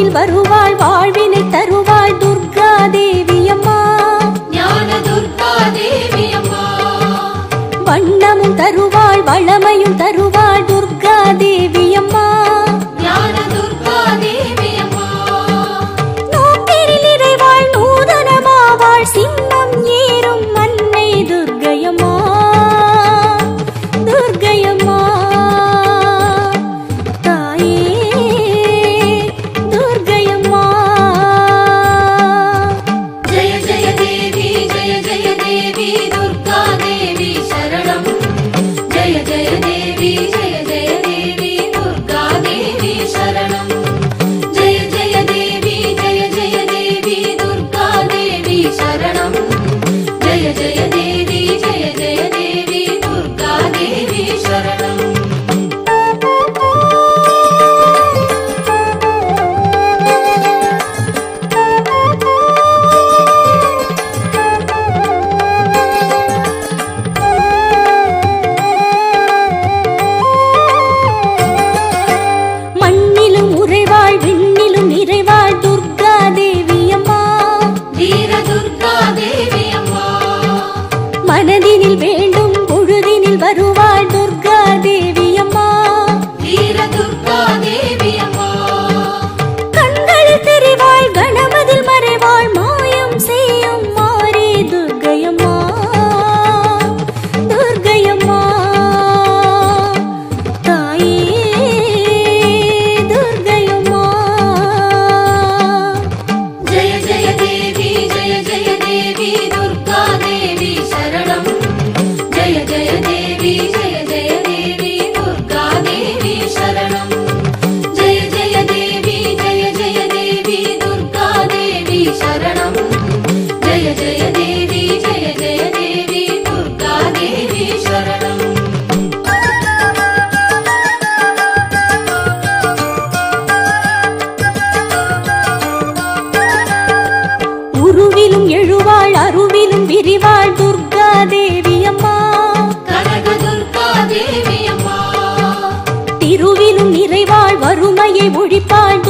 வாக்கினில் வருவாள் வாழ்வினை தரும் जय जय देवी जय जय देवी வறுமையை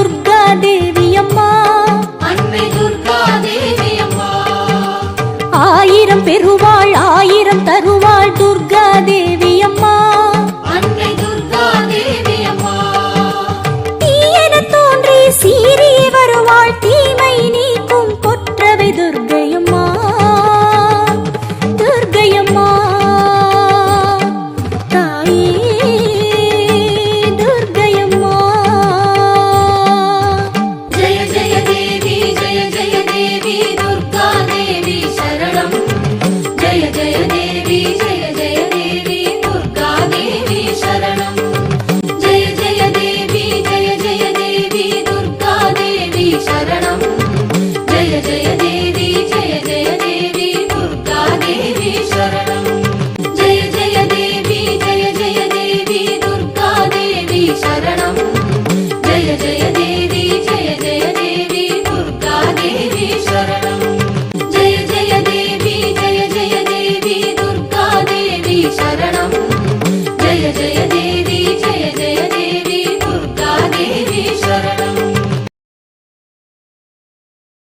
Aku tak akan.